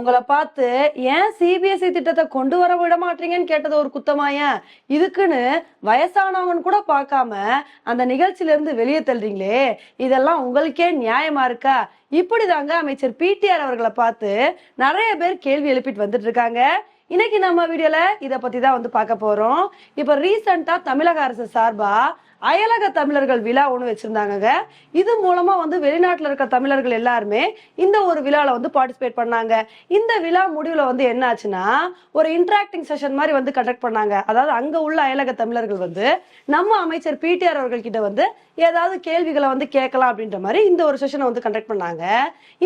உங்களை பார்த்து ஏன் சிபிஎஸ்இ திட்டத்தை கொண்டு வர விட மாட்டீங்கன்னு கேட்டது ஒரு குத்தமாயா இதுக்குன்னு வயசானவங்கன்னு கூட பார்க்காம அந்த நிகழ்ச்சியிலேருந்து வெளியே தள்ளுறீங்களே. இதெல்லாம் உங்களுக்கே நியாயமா இருக்கா? இப்படிதாங்க அமைச்சர் பிடிஆர் அவர்களை பார்த்து நிறைய பேர் கேள்வி எழுப்பிட்டு வந்துட்டு இருக்காங்க. இன்னைக்கு நம்ம வீடியோல இதை பத்தி தான் வந்து பார்க்க போறோம். இப்ப ரீசெண்டா தமிழக அரசு சார்பா அயலக தமிழர்கள் விழா ஒன்று வச்சுருந்தாங்கங்க. இது மூலமா வந்து வெளிநாட்டில் இருக்க தமிழர்கள் எல்லாருமே இந்த ஒரு விழாவில் வந்து பார்ட்டிசிபேட் பண்ணாங்க. இந்த விழா முடிவில் வந்து என்ன ஆச்சுன்னா ஒரு இன்ட்ராக்டிங் செஷன் மாதிரி வந்து கண்டக்ட் பண்ணாங்க. அதாவது அங்கே உள்ள அயலக தமிழர்கள் வந்து நம்ம அமைச்சர் பிடிஆர் அவர்கள்கிட்ட வந்து ஏதாவது கேள்விகளை வந்து கேட்கலாம் அப்படின்ற மாதிரி இந்த ஒரு செஷனை வந்து கண்டக்ட் பண்ணாங்க.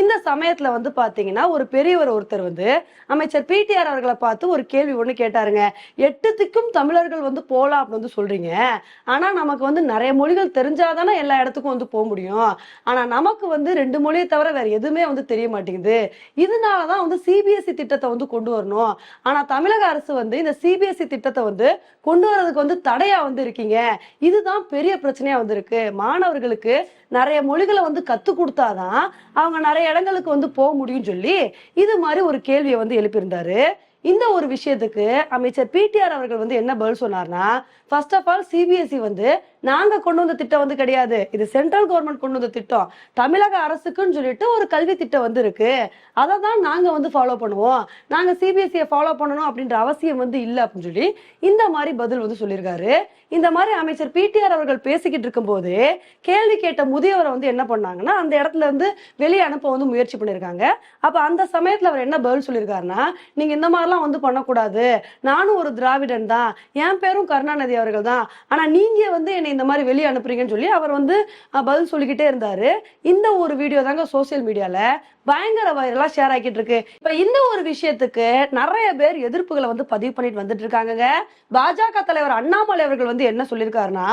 இந்த சமயத்தில் வந்து பார்த்தீங்கன்னா ஒரு பெரியவர் ஒருத்தர் வந்து அமைச்சர் பிடிஆர் அவர்களை பார்த்து ஒரு கேள்வி ஒன்று கேட்டாருங்க. எட்டுத்துக்கும் தமிழர்கள் வந்து போகலாம் அப்படின்னு வந்து சொல்கிறீங்க ஆனால் நமக்கு வந்து நிறைய மொழிகள் தெரிஞ்சாதானே எல்லா இடத்துக்கும் வந்து போக முடியும். ஆனால் நமக்கு வந்து ரெண்டு மொழியை தவிர வேற எதுவுமே வந்து தெரிய மாட்டேங்குது. இதனால தான் வந்து சிபிஎஸ்சி திட்டத்தை வந்து கொண்டு வரணும். ஆனால் தமிழக அரசு வந்து இந்த சிபிஎஸ்சி திட்டத்தை வந்து கொண்டு வரதுக்கு வந்து தடையா வந்து இருக்கீங்க. இதுதான் பெரிய பிரச்சனையா வந்து இருக்கு. மாணவர்களுக்கு நிறைய மொழிகளை வந்து கத்து கொடுத்தாதான் அவங்க நிறைய இடங்களுக்கு வந்து போக முடியும்னு சொல்லி இது மாதிரி ஒரு கேள்வியை வந்து எழுப்பியிருந்தாரு. இந்த ஒரு விஷயத்துக்கு அமைச்சர் பிடிஆர் அவர்கள் வந்து என்ன பதில் சொன்னார்னா ஃபர்ஸ்ட் ஆஃப் ஆல் சிபிஎஸ்இ வந்து நாங்க கொண்டு வந்த திட்டம் வந்து கிடையாது. இது சென்ட்ரல் கவர்மெண்ட் கொண்டு வந்த திட்டம். தமிழக அரசுக்குன்னு சொல்லிட்டு ஒரு கல்வி திட்டம் வந்து இருக்கு அதை தான் நாங்க வந்து ஃபாலோ பண்ணுவோம். நாங்க சிபிஎஸ்சியை ஃபாலோ பண்ணணும் அப்படின்ற அவசியம் வந்து இல்லை அப்படின்னு சொல்லி இந்த மாதிரி பதில் வந்து சொல்லியிருக்காரு. இந்த மாதிரி அமைச்சர் பிடிஆர் அவர்கள் பேசிக்கிட்டு இருக்கும்போது கேள்வி கேட்ட முதியவரை வந்து என்ன பண்ணாங்கன்னா அந்த இடத்துல இருந்து வெளியே அனுப்ப வந்து முயற்சி பண்ணியிருக்காங்க. அப்ப அந்த சமயத்துல அவர் என்ன பதில் சொல்லியிருக்காருன்னா நீங்க இந்த மாதிரிலாம் வந்து பண்ணக்கூடாது. நானும் ஒரு திராவிடன் தான் என் பேரும் கருணாநிதி அவர்கள் தான் ஆனா நீங்க வந்து என்னை இந்த மாதிரி வெளியே அனுப்புறீங்கன்னு சொல்லி அவர் வந்து பதில் சொல்லிக்கிட்டே இருந்தாரு. இந்த ஒரு வீடியோ தாங்க சோசியல் மீடியால பயங்கர வைரலா ஷேர் ஆகிட்டு இருக்கு. இப்ப இந்த ஒரு விஷயத்துக்கு நிறைய பேர் எதிர்ப்புகளை வந்து பதிவு பண்ணிட்டு வந்துட்டு இருக்காங்க பாஜக தலைவர் அண்ணாமலை அவர்கள் வந்து என்ன சொல்லியிருக்காருன்னா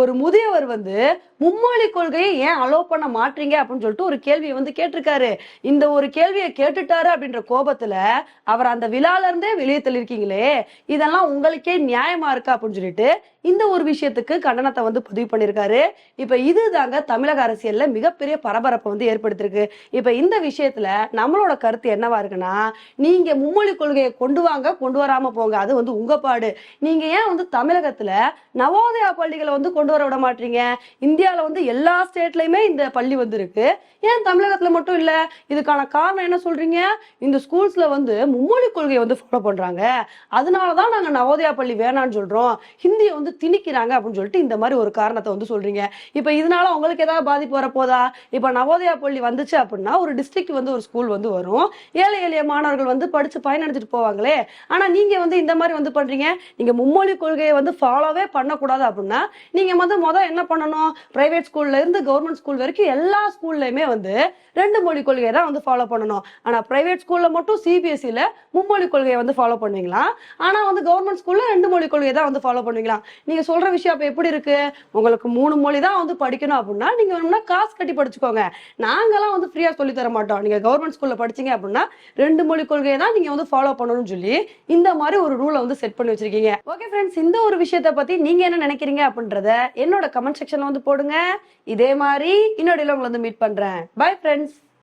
ஒரு முதியவர் வந்து மும்மொழி கொள்கையை ஏன் அலோவ் பண்ண மாட்டீங்க? அப்படின்னு சொல்லிட்டு ஒரு கேள்வியை வந்து கேட்டிருக்காரு. இந்த ஒரு கேள்வியை கேட்டுட்டாரு அப்படின்ற கோபத்துல அவர் அந்த விழால இருந்தே வெளியே தள்ளிருக்கீங்களே இதெல்லாம் உங்களுக்கே நியாயமா இருக்கா அப்படின்னு சொல்லிட்டு இந்த ஒரு விஷயத்துக்கு கண்டனத்தை வந்து பதிவு பண்ணியிருக்காரு. இப்ப இதுதாங்க தமிழக அரசியல்ல மிகப்பெரிய பரபரப்பை வந்து ஏற்படுத்திருக்கு இப்ப இந்த விஷயத்துல நம்மளோட கருத்து என்னவா இருக்குன்னா நீங்க மும்மொழி கொள்கையை கொண்டு வாங்க கொண்டு வராம போங்க. அது வந்து உங்க பாடு. நீங்க ஏன் வந்து தமிழகத்துல நவோதயா பள்ளிகளை வந்து கொண்டு வர விட மாட்டீங்க. இந்தியாவில் வந்து எல்லா ஸ்டேட்லயுமே இந்த பள்ளி வந்து இருக்கு ஏன் தமிழகத்துல மட்டும் இல்ல இதுக்கான காரணம் என்ன சொல்றீங்க? இந்த ஸ்கூல்ஸ்ல வந்து மும்மொழி கொள்கையை வந்து ஃபாலோ பண்ணுறாங்க அதனால தான் நாங்க நவோதயா பள்ளி வேணாம்னு சொல்றோம். ஹிந்தியை வந்து திணிக்கிறாங்க அப்படின்னு சொல்லிட்டு இந்த மாதிரி ஒரு காரணத்தை வந்து சொல்றீங்க. இப்ப இதனால உங்களுக்கு ஏதாவது பாதிப்பு வரப்போதா? இப்ப நவோதயா பள்ளி வந்துச்சு அப்படின்னா ஒரு டிஸ்ட்ரிக்ட் வந்து ஒரு ஸ்கூல் வந்து வரும். ஏழை எளிய மாணவர்கள் வந்து படிச்சு பயனடைஞ்சிட்டு போவாங்களே. ஆனா நீங்க வந்து இந்த மாதிரி வந்து பண்றீங்க. நீங்க மும்மொழி கொள்கையை வந்து ஃபாலோவே பண்ணக்கூடாது அப்படின்னா நீங்கள் வந்து மொதல் என்ன பண்ணணும்? ப்ரைவேட் ஸ்கூல்ல இருந்து கவர்மெண்ட் ஸ்கூல் வரைக்கும் எல்லா ஸ்கூல்லையுமே வந்து ரெண்டு மொழி கொள்கையை தான் வந்து ஃபாலோ பண்ணணும். ஆனால் ப்ரைவேட் ஸ்கூலில் மட்டும் சிபிஎஸ்சியில் மும்மொழி கொள்கையை வந்து ஃபாலோ பண்ணுவீங்களா ஆனால் வந்து கவர்மெண்ட் ஸ்கூலில் ரெண்டு மொழி கொள்கையை தான் வந்து ஃபாலோ பண்ணுவீங்களா நீங்கள் சொல்கிற விஷயம் அப்போ எப்படி இருக்கு? உங்களுக்கு மூணு மொழி தான் வந்து படிக்கணும் அப்படின்னா நீங்கள் வேணும்னா காசு கட்டி படிச்சுக்கோங்க. நாங்களாம் வந்து ஃப்ரீயாக சொல்லி தர மாட்டோம். நீங்கள் கவர்மெண்ட் ஸ்கூலில் படிச்சீங்க அப்படின்னா ரெண்டு மொழி கொள்கையை தான் நீங்கள் வந்து ஃபாலோ பண்ணணும்னு சொல்லி இந்த மாதிரி ஒரு ரூலை வந்து செட் பண்ணி வச்சிருக்கீங்க. ஓகே ஃப்ரெண்ட்ஸ் இந்த ஒரு விஷயத்தை பற்றி நீங்கள் என்ன நினைக்கிறீங்க அப்படின்றத என்னோட கமெண்ட் செக்ஷன்ல வந்து போடுங்க. இதே மாதிரி இன்னொடையில உங்களை வந்து மீட் பண்றேன். Bye friends